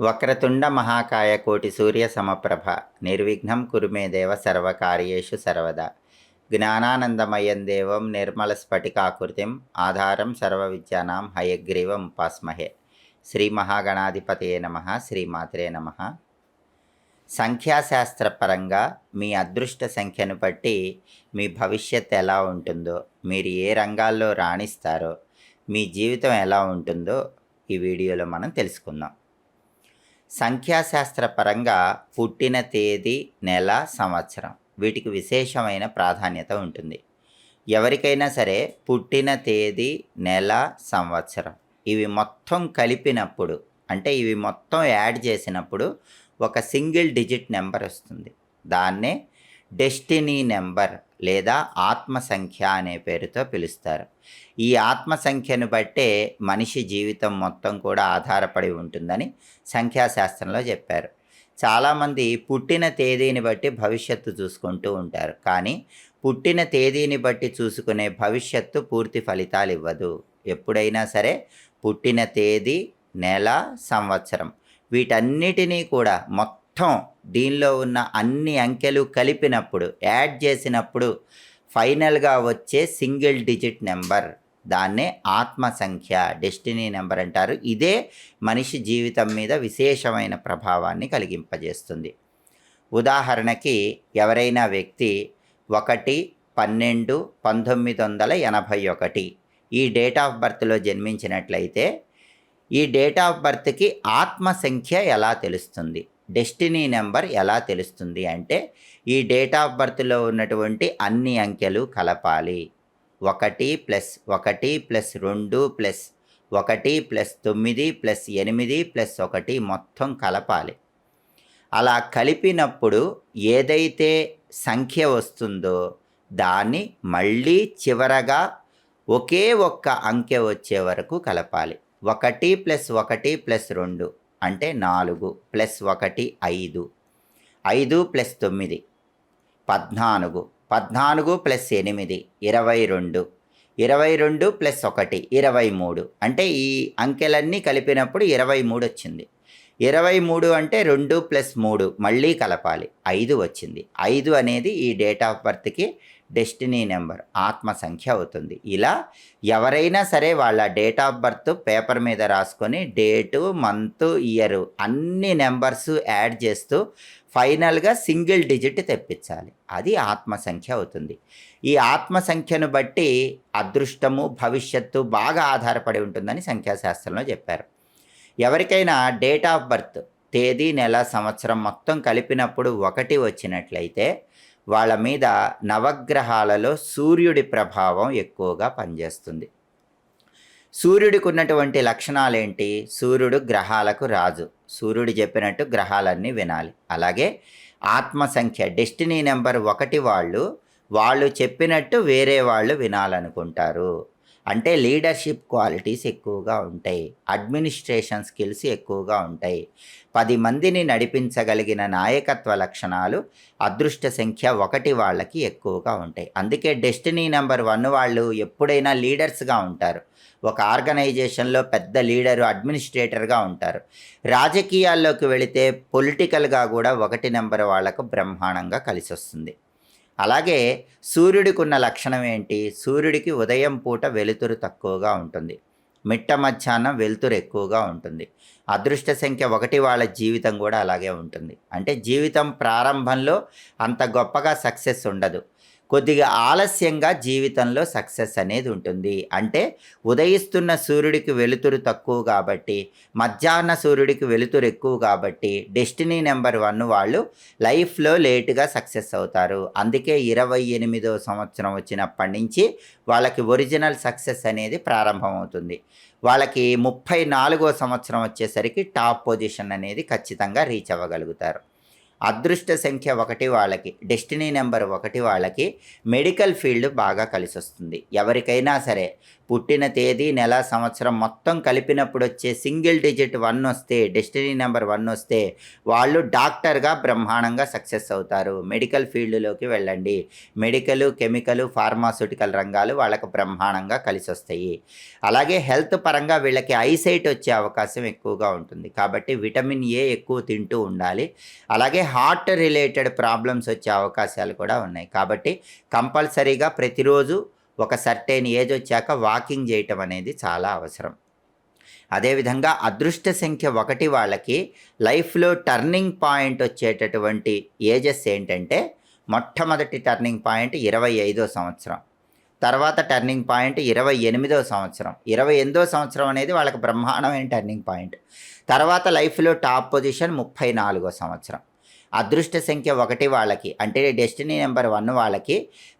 వక్రతుండ మహాకాయ కోటి సూర్య సమప్రభ నిర్విఘ్నం కురుమే దేవ సర్వకార్యేషు సర్వదా. జ్ఞానానందమయం దేవం నిర్మల స్ఫటికాకృతిం ఆధారం సర్వ విద్యానాం హయగ్రీవం ఉపాస్మహే. శ్రీ మహాగణాధిపతయే నమ శ్రీమాత్రే నమ. సంఖ్యాశాస్త్రపరంగా మీ అదృష్ట సంఖ్యను బట్టి మీ భవిష్యత్ ఎలా ఉంటుందో మీరు ఏ రంగాల్లో రాణిస్తారో మీ జీవితం ఎలా ఉంటుందో ఈ వీడియోలో మనం తెలుసుకుందాం. సంఖ్యాశాస్త్ర పరంగా పుట్టిన తేదీ నెల సంవత్సరం వీటికి విశేషమైన ప్రాధాన్యత ఉంటుంది. ఎవరికైనా సరే పుట్టిన తేదీ నెల సంవత్సరం ఇవి మొత్తం కలిపినప్పుడు అంటే ఇవి మొత్తం యాడ్ చేసినప్పుడు ఒక సింగిల్ డిజిట్ నెంబర్ వస్తుంది. దాన్నే డెస్టినీ నెంబర్ లేదా ఆత్మ సంఖ్య అనే పేరుతో పిలుస్తారు. ఈ ఆత్మ సంఖ్యను బట్టే మనిషి జీవితం మొత్తం కూడా ఆధారపడి ఉంటుందని సంఖ్యాశాస్త్రంలో చెప్పారు. చాలామంది పుట్టిన తేదీని బట్టి భవిష్యత్తు చూసుకుంటూ ఉంటారు. కానీ పుట్టిన తేదీని బట్టి చూసుకునే భవిష్యత్తు పూర్తి ఫలితాలు ఇవ్వదు. ఎప్పుడైనా సరే పుట్టిన తేదీ నెల సంవత్సరం వీటన్నిటినీ కూడా మొత్తం దీనిలో ఉన్న అన్ని అంకెలు కలిపినప్పుడు యాడ్ చేసినప్పుడు ఫైనల్గా వచ్చే సింగిల్ డిజిట్ నెంబర్. దాన్నే ఆత్మ సంఖ్య డెస్టినీ నెంబర్ అంటారు. ఇదే మనిషి జీవితం మీద విశేషమైన ప్రభావాన్ని కలిగింపజేస్తుంది. ఉదాహరణకి ఎవరైనా వ్యక్తి ఒకటి పన్నెండు పంతొమ్మిది వందల ఎనభై ఒకటి ఈ డేట్ ఆఫ్ బర్త్లో జన్మించినట్లయితే ఈ డేట్ ఆఫ్ బర్త్కి ఆత్మ సంఖ్య ఎలా తెలుస్తుంది? డెస్టినీ నెంబర్ ఎలా తెలుస్తుంది అంటే ఈ డేట్ ఆఫ్ బర్త్లో ఉన్నటువంటి అన్ని అంకెలు కలపాలి. ఒకటి ప్లస్ ఒకటి ప్లస్ రెండు ప్లస్ ఒకటి ప్లస్ తొమ్మిది ప్లస్ ఎనిమిది ప్లస్ ఒకటి మొత్తం కలపాలి. అలా కలిపినప్పుడు ఏదైతే సంఖ్య వస్తుందో దాన్ని మళ్ళీ చివరగా ఒకే ఒక్క అంకె వచ్చే వరకు కలపాలి. ఒకటి ప్లస్ ఒకటి ప్లస్ రెండు అంటే నాలుగు ప్లస్ ఒకటి ఐదు. ఐదు ప్లస్ తొమ్మిది పద్నాలుగు. పద్నాలుగు ప్లస్ ఎనిమిది ఇరవై రెండు. ఇరవై రెండు ప్లస్ ఒకటి ఇరవై మూడు. అంటే ఈ అంకెలన్నీ కలిపినప్పుడు ఇరవై మూడు వచ్చింది. ఇరవై మూడు అంటే రెండు ప్లస్ మూడు మళ్ళీ కలపాలి. ఐదు వచ్చింది. ఐదు అనేది ఈ డేట్ ఆఫ్ బర్త్కి డెస్టినీ నెంబర్ ఆత్మ సంఖ్య అవుతుంది. ఇలా ఎవరైనా సరే వాళ్ళ డేట్ ఆఫ్ బర్త్ పేపర్ మీద రాసుకొని డేటు మంత్ ఇయర్ అన్ని నెంబర్స్ యాడ్ చేస్తూ ఫైనల్గా సింగిల్ డిజిట్ తెప్పించాలి. అది ఆత్మ సంఖ్య అవుతుంది. ఈ ఆత్మ సంఖ్యను బట్టి అదృష్టము భవిష్యత్తు బాగా ఆధారపడి ఉంటుందని సంఖ్యాశాస్త్రంలో చెప్పారు. ఎవరికైనా డేట్ ఆఫ్ బర్త్ తేదీ నెల సంవత్సరం మొత్తం కలిపినప్పుడు ఒకటి వచ్చినట్లయితే వాళ్ళ మీద నవగ్రహాలలో సూర్యుడి ప్రభావం ఎక్కువగా పనిచేస్తుంది. సూర్యుడికి ఉన్నటువంటి లక్షణాలు ఏంటి సూర్యుడు గ్రహాలకు రాజు. సూర్యుడు చెప్పినట్టు గ్రహాలన్నీ వినాలి. అలాగే ఆత్మ సంఖ్య డెస్టినీ నెంబర్ ఒకటి వాళ్ళు వాళ్ళు చెప్పినట్టు వేరే వాళ్ళు వినాలనుకుంటారు. అంటే లీడర్షిప్ క్వాలిటీస్ ఎక్కువగా ఉంటాయి. అడ్మినిస్ట్రేషన్ స్కిల్స్ ఎక్కువగా ఉంటాయి. పది మందిని నడిపించగలిగిన నాయకత్వ లక్షణాలు అదృష్ట సంఖ్య ఒకటి వాళ్ళకి ఎక్కువగా ఉంటాయి. అందుకే డెస్టినీ నెంబర్ వన్ వాళ్ళు ఎప్పుడైనా లీడర్స్గా ఉంటారు. ఒక ఆర్గనైజేషన్లో పెద్ద లీడరు అడ్మినిస్ట్రేటర్గా ఉంటారు. రాజకీయాల్లోకి వెళితే పొలిటికల్గా కూడా ఒకటి నెంబర్ వాళ్ళకు బ్రహ్మాండంగా కలిసి వస్తుంది అలాగే సూర్యుడికి ఉన్న లక్షణం ఏంటి? సూర్యుడికి ఉదయం పూట వెలుతురు తక్కువగా ఉంటుంది. మిట్ట మధ్యాహ్నం వెలుతురు ఎక్కువగా ఉంటుంది. అదృష్ట సంఖ్య ఒకటి వాళ్ళ జీవితం కూడా అలాగే ఉంటుంది. అంటే జీవితం ప్రారంభంలో అంత గొప్పగా సక్సెస్ ఉండదు. కొద్దిగా ఆలస్యంగా జీవితంలో సక్సెస్ అనేది ఉంటుంది. అంటే ఉదయిస్తున్న సూర్యుడికి వెలుతురు తక్కువ కాబట్టి మధ్యాహ్న సూర్యుడికి వెలుతురు ఎక్కువ కాబట్టి డెస్టినీ నెంబర్ వన్ వాళ్ళు లైఫ్లో లేటుగా సక్సెస్ అవుతారు. అందుకే ఇరవై ఎనిమిదో సంవత్సరం వచ్చినప్పటి నుంచి వాళ్ళకి ఒరిజినల్ సక్సెస్ అనేది ప్రారంభమవుతుంది. వాళ్ళకి ముప్పై నాలుగో సంవత్సరం వచ్చేసరికి టాప్ పొజిషన్ అనేది ఖచ్చితంగా రీచ్ అవ్వగలుగుతారు. అదృష్ట సంఖ్య ఒకటి వాళ్ళకి డెస్టినీ నెంబర్ ఒకటి వాళ్ళకి మెడికల్ ఫీల్డ్ బాగా కలిసి వస్తుంది ఎవరికైనా సరే పుట్టిన తేదీ నెల సంవత్సరం మొత్తం కలిపినప్పుడు వచ్చే సింగిల్ డిజిట్ వన్ వస్తే డెస్టినీ నెంబర్ వన్ వస్తే వాళ్ళు డాక్టర్గా బ్రహ్మాండంగా సక్సెస్ అవుతారు. మెడికల్ ఫీల్డ్లోకి వెళ్ళండి. మెడికల్ కెమికల్ ఫార్మాస్యూటికల్ రంగాలు వాళ్ళకు బ్రహ్మాండంగా కలిసి వస్తాయి అలాగే హెల్త్ పరంగా వీళ్ళకి ఐసైట్ వచ్చే అవకాశం ఎక్కువగా ఉంటుంది. కాబట్టి విటమిన్ ఏ ఎక్కువ తింటూ ఉండాలి. అలాగే హార్ట్ రిలేటెడ్ ప్రాబ్లమ్స్ వచ్చే అవకాశాలు కూడా ఉన్నాయి. కాబట్టి కంపల్సరీగా ప్రతిరోజు ఒక సర్టైన్ ఏజ్ వచ్చాక వాకింగ్ చేయటం అనేది చాలా అవసరం. అదేవిధంగా అదృష్ట సంఖ్య ఒకటి వాళ్ళకి లైఫ్లో టర్నింగ్ పాయింట్ వచ్చేటటువంటి ఏజెస్ ఏంటంటే మొట్టమొదటి టర్నింగ్ పాయింట్ ఇరవై ఐదో సంవత్సరం. తర్వాత టర్నింగ్ పాయింట్ ఇరవై ఎనిమిదో సంవత్సరం. ఇరవై ఎనిమిదో సంవత్సరం అనేది వాళ్ళకి బ్రహ్మాండమైన టర్నింగ్ పాయింట్. తర్వాత లైఫ్లో టాప్ పొజిషన్ ముప్పై నాలుగో సంవత్సరం. అదృష్ట సంఖ్య ఒకటి వాళ్ళకి అంటే డెస్టినీ నెంబర్ వన్ వాళ్ళకి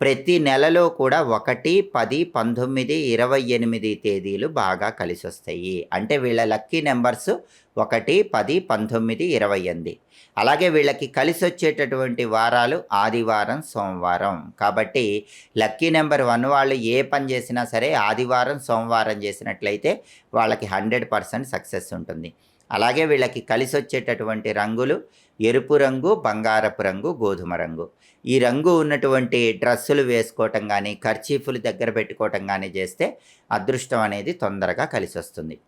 ప్రతి నెలలో కూడా ఒకటి పది పంతొమ్మిది ఇరవై ఎనిమిది తేదీలు బాగా కలిసి వస్తాయి అంటే వీళ్ళ లక్కీ నెంబర్స్ ఒకటి పది పంతొమ్మిది ఇరవై ఎనిమిది. అలాగే వీళ్ళకి కలిసి వచ్చేటటువంటి వారాలు ఆదివారం సోమవారం. కాబట్టి లక్కీ నెంబర్ వన్ వాళ్ళు ఏ పని చేసినా సరే ఆదివారం సోమవారం చేసినట్లయితే వాళ్ళకి హండ్రెడ్ పర్సెంట్ సక్సెస్ ఉంటుంది. అలాగే వీళ్ళకి కలిసి వచ్చేటటువంటి రంగులు ఎరుపు రంగు బంగారపు రంగు గోధుమ రంగు. ఈ రంగు ఉన్నటువంటి డ్రెస్సులు వేసుకోవటం కానీ ఖర్చీఫులు దగ్గర పెట్టుకోవటం కానీ చేస్తే అదృష్టం అనేది తొందరగా కలిసి వస్తుంది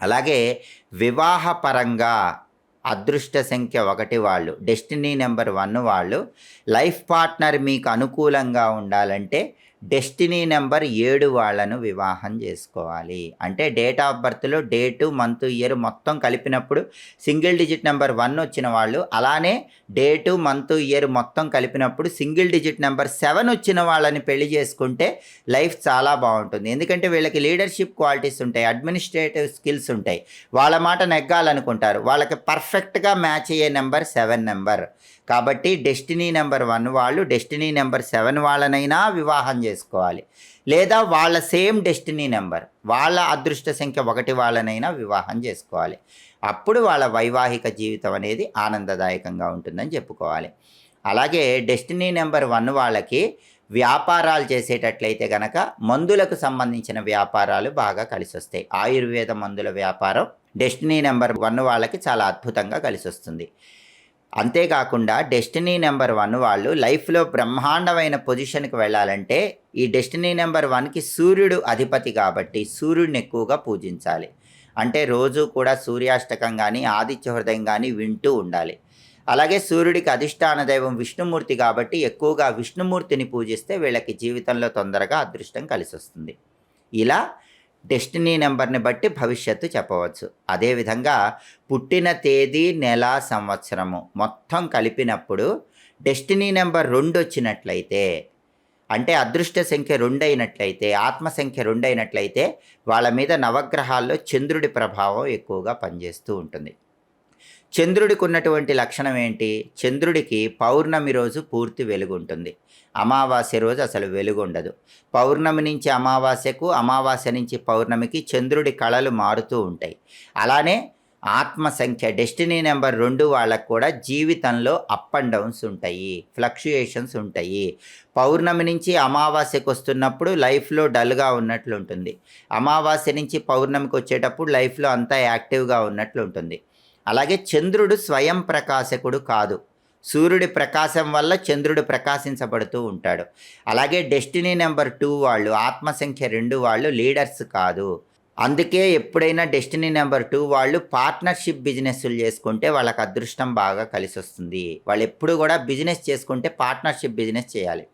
అలాగే వివాహపరంగా అదృష్ట సంఖ్య ఒకటి వాళ్ళు డెస్టినీ నెంబర్ వన్ వాళ్ళు లైఫ్ పార్ట్నర్ మీకు అనుకూలంగా ఉండాలంటే డెస్టినీ నెంబర్ ఏడు వాళ్ళను వివాహం చేసుకోవాలి. అంటే డేట్ ఆఫ్ బర్త్లో డేటు మంత్ ఇయర్ మొత్తం కలిపినప్పుడు సింగిల్ డిజిట్ నెంబర్ వన్ వచ్చిన వాళ్ళు అలానే డేటు మంత్ ఇయర్ మొత్తం కలిపినప్పుడు సింగిల్ డిజిట్ నెంబర్ సెవెన్ వచ్చిన వాళ్ళని పెళ్ళి చేసుకుంటే లైఫ్ చాలా బాగుంటుంది. ఎందుకంటే వీళ్ళకి లీడర్షిప్ క్వాలిటీస్ ఉంటాయి అడ్మినిస్ట్రేటివ్ స్కిల్స్ ఉంటాయి. వాళ్ళ మాట నెగ్గాలనుకుంటారు. వాళ్ళకి పర్ఫెక్ట్గా మ్యాచ్ అయ్యే నెంబర్ సెవెన్ నెంబర్. కాబట్టి డెస్టినీ నెంబర్ వన్ వాళ్ళు డెస్టినీ నెంబర్ సెవెన్ వాళ్ళనైనా వివాహం చేసుకోవాలి. లేదా వాళ్ళ సేమ్ డెస్టినీ నెంబర్ వాళ్ళ అదృష్ట సంఖ్య ఒకటి వాళ్ళనైనా వివాహం చేసుకోవాలి. అప్పుడు వాళ్ళ వైవాహిక జీవితం అనేది ఆనందదాయకంగా ఉంటుందని చెప్పుకోవాలి. అలాగే డెస్టినీ నెంబర్ వన్ వాళ్ళకి వ్యాపారాలు చేసేటట్లయితే కనుక మందులకు సంబంధించిన వ్యాపారాలు బాగా కలిసి వస్తాయి ఆయుర్వేద మందుల వ్యాపారం డెస్టినీ నెంబర్ వన్ వాళ్ళకి చాలా అద్భుతంగా కలిసి వస్తుంది అంతేకాకుండా డెస్టినీ నెంబర్ వన్ వాళ్ళు లైఫ్లో బ్రహ్మాండమైన పొజిషన్కి వెళ్ళాలంటే ఈ డెస్టినీ నెంబర్ వన్కి సూర్యుడు అధిపతి కాబట్టి సూర్యుడిని ఎక్కువగా పూజించాలి. అంటే రోజు కూడా సూర్యాష్టకం కానీ ఆదిత్య హృదయం కానీ వింటూ ఉండాలి. అలాగే సూర్యుడికి అధిష్టాన దైవం విష్ణుమూర్తి కాబట్టి ఎక్కువగా విష్ణుమూర్తిని పూజిస్తే వీళ్ళకి జీవితంలో తొందరగా అదృష్టం కలిసి వస్తుంది ఇలా డెస్టినీ నెంబర్ని బట్టి భవిష్యత్తు చెప్పవచ్చు. అదేవిధంగా పుట్టిన తేదీ నెల సంవత్సరము మొత్తం కలిపినప్పుడు డెస్టినీ నెంబర్ రెండు వచ్చినట్లయితే అంటే అదృష్ట సంఖ్య రెండు అయినట్లయితే ఆత్మ సంఖ్య రెండు అయినట్లయితే వాళ్ళ మీద నవగ్రహాల్లో చంద్రుడి ప్రభావం ఎక్కువగా పనిచేస్తూ ఉంటుంది. చంద్రుడికి ఉన్నటువంటి లక్షణం ఏంటి? చంద్రుడికి పౌర్ణమి రోజు పూర్తి వెలుగు ఉంటుంది అమావాస్య రోజు అసలు వెలుగు ఉండదు పౌర్ణమి నుంచి అమావాస్యకు అమావాస్య నుంచి పౌర్ణమికి చంద్రుడి కళలు మారుతూ ఉంటాయి. అలానే ఆత్మ సంఖ్య డెస్టినీ నెంబర్ రెండు వాళ్ళకు కూడా జీవితంలో అప్ అండ్ డౌన్స్ ఉంటాయి. ఫ్లక్చుయేషన్స్ ఉంటాయి. పౌర్ణమి నుంచి అమావాస్యకు వస్తున్నప్పుడు లైఫ్లో డల్గా ఉన్నట్లు ఉంటుంది అమావాస్య నుంచి పౌర్ణమికి వచ్చేటప్పుడు లైఫ్లో అంతా యాక్టివ్గా ఉన్నట్లు ఉంటుంది అలాగే చంద్రుడు స్వయం ప్రకాశకుడు కాదు. సూర్యుడి ప్రకాశం వల్ల చంద్రుడు ప్రకాశించబడుతూ ఉంటాడు. అలాగే డెస్టినీ నెంబర్ టూ వాళ్ళు ఆత్మసంఖ్య రెండు వాళ్ళు లీడర్స్ కాదు. అందుకే ఎప్పుడైనా డెస్టినీ నెంబర్ టూ వాళ్ళు పార్ట్నర్షిప్ బిజినెస్లు చేసుకుంటే వాళ్ళకి అదృష్టం బాగా కలిసి వస్తుంది వాళ్ళు ఎప్పుడు కూడా బిజినెస్ చేసుకుంటే పార్ట్నర్షిప్ బిజినెస్ చేయాలి.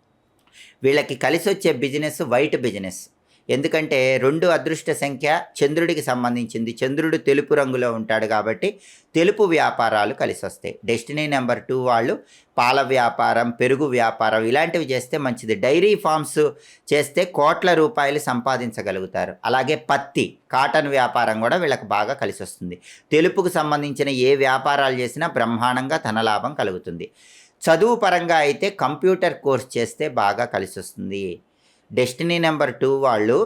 వీళ్ళకి కలిసి వచ్చే బిజినెస్ వైట్ బిజినెస్. ఎందుకంటే రెండు అదృష్ట సంఖ్య చంద్రుడికి సంబంధించింది. చంద్రుడు తెలుపు రంగులో ఉంటాడు కాబట్టి తెలుపు వ్యాపారాలు కలిసి వస్తాయి డెస్టినీ నెంబర్ టూ వాళ్ళు పాల వ్యాపారం పెరుగు వ్యాపారం ఇలాంటివి చేస్తే మంచిది. డైరీ ఫార్మ్స్ చేస్తే కోట్ల రూపాయలు సంపాదించగలుగుతారు. అలాగే పత్తి కాటన్ వ్యాపారం కూడా వీళ్ళకి బాగా కలిసి వస్తుంది తెలుపుకు సంబంధించిన ఏ వ్యాపారాలు చేసినా బ్రహ్మాండంగా ధన లాభం కలుగుతుంది. చదువు పరంగా అయితే కంప్యూటర్ కోర్స్ చేస్తే బాగా కలిసి వస్తుంది డెస్టినీ నెంబర్ టూ వాళ్ళు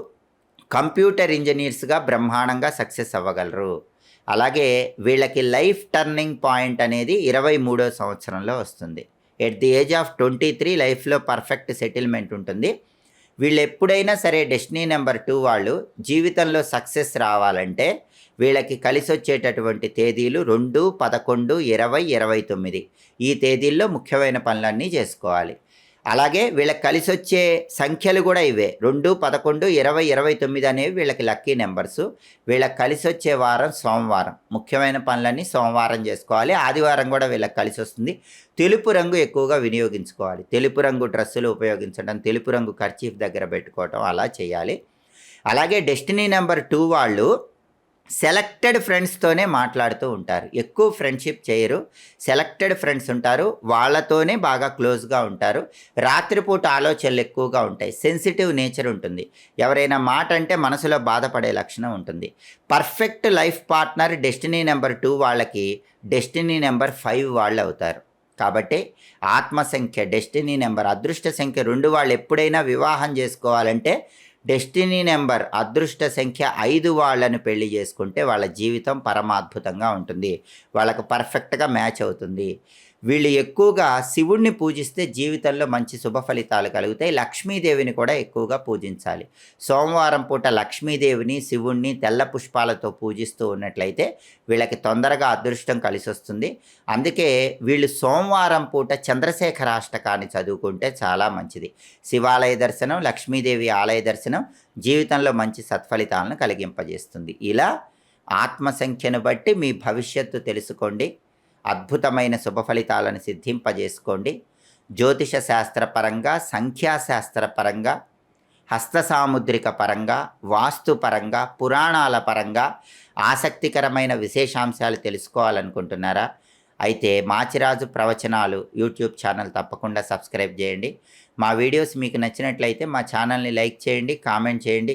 కంప్యూటర్ ఇంజనీర్స్గా బ్రహ్మాండంగా సక్సెస్ అవ్వగలరు. అలాగే వీళ్ళకి లైఫ్ టర్నింగ్ పాయింట్ అనేది ఇరవై మూడో సంవత్సరంలో వస్తుంది. At the age of twenty three లైఫ్లో పర్ఫెక్ట్ సెటిల్మెంట్ ఉంటుంది. వీళ్ళు ఎప్పుడైనా సరే డెస్టినీ నెంబర్ టూ వాళ్ళు జీవితంలో సక్సెస్ రావాలంటే వీళ్ళకి కలిసి వచ్చేటటువంటి తేదీలు రెండు పదకొండు ఇరవై ఇరవై తొమ్మిది. ఈ తేదీల్లో ముఖ్యమైన పనులన్నీ చేసుకోవాలి. అలాగే వీళ్ళకి కలిసి వచ్చే సంఖ్యలు కూడా ఇవే. రెండు పదకొండు ఇరవై ఇరవై తొమ్మిది అనేవి వీళ్ళకి లక్కీ నెంబర్స్. వీళ్ళకి కలిసి వచ్చే వారం సోమవారం. ముఖ్యమైన పనులన్నీ సోమవారం చేసుకోవాలి. ఆదివారం కూడా వీళ్ళకి కలిసి వస్తుంది తెలుపు రంగు ఎక్కువగా వినియోగించుకోవాలి. తెలుపు రంగు డ్రెస్సులు ఉపయోగించడం తెలుపు రంగు ఖర్చీఫ్ దగ్గర పెట్టుకోవటం అలా చేయాలి. అలాగే డెస్టినీ నెంబర్ టూ వాళ్ళు సెలెక్టెడ్ ఫ్రెండ్స్తోనే మాట్లాడుతూ ఉంటారు. ఎక్కువ ఫ్రెండ్షిప్ చేయరు. సెలెక్టెడ్ ఫ్రెండ్స్ ఉంటారు. వాళ్ళతోనే బాగా క్లోజ్గా ఉంటారు. రాత్రిపూట ఆలోచనలు ఎక్కువగా ఉంటాయి. సెన్సిటివ్ నేచర్ ఉంటుంది. ఎవరైనా మాట అంటే మనసులో బాధపడే లక్షణం ఉంటుంది. Perfect life partner destiny number two వాళ్ళకి డెస్టినీ నెంబర్ ఫైవ్ వాళ్ళు అవుతారు కాబట్టి ఆత్మ సంఖ్య డెస్టినీ నెంబర్ అదృష్ట సంఖ్య రెండు వాళ్ళు ఎప్పుడైనా వివాహం చేసుకోవాలంటే డెస్టినీ నెంబర్ అదృష్ట సంఖ్య ఐదు వాళ్ళని పెళ్ళి చేసుకుంటే వాళ్ళ జీవితం పరమాద్భుతంగా ఉంటుంది. వాళ్ళకు పర్ఫెక్ట్గా మ్యాచ్ అవుతుంది. వీళ్ళు ఎక్కువగా శివుణ్ణి పూజిస్తే జీవితంలో మంచి శుభ ఫలితాలు కలుగుతాయి. లక్ష్మీదేవిని కూడా ఎక్కువగా పూజించాలి. సోమవారం పూట లక్ష్మీదేవిని శివుణ్ణి తెల్ల పుష్పాలతో పూజిస్తూ ఉన్నట్లయితే వీళ్ళకి తొందరగా అదృష్టం కలిసి వస్తుంది అందుకే వీళ్ళు సోమవారం పూట చంద్రశేఖరాష్టకాన్ని చదువుకుంటే చాలా మంచిది. శివాలయ దర్శనం లక్ష్మీదేవి ఆలయ దర్శనం జీవితంలో మంచి సత్ఫలితాలను కలిగింపజేస్తుంది. ఇలా ఆత్మ సంఖ్యను బట్టి మీ భవిష్యత్తు తెలుసుకోండి. అద్భుతమైన శుభ ఫలితాలను సిద్ధింపజేసుకోండి. జ్యోతిష శాస్త్రపరంగా సంఖ్యాశాస్త్రపరంగా హస్తసాముద్రిక పరంగా వాస్తు పరంగా పురాణాల పరంగా ఆసక్తికరమైన విశేషాంశాలు తెలుసుకోవాలనుకుంటున్నారా? అయితే మాచిరాజు ప్రవచనాలు యూట్యూబ్ ఛానల్ తప్పకుండా సబ్స్క్రైబ్ చేయండి. మా వీడియోస్ మీకు నచ్చినట్లయితే మా ఛానల్ని లైక్ చేయండి కామెంట్ చేయండి.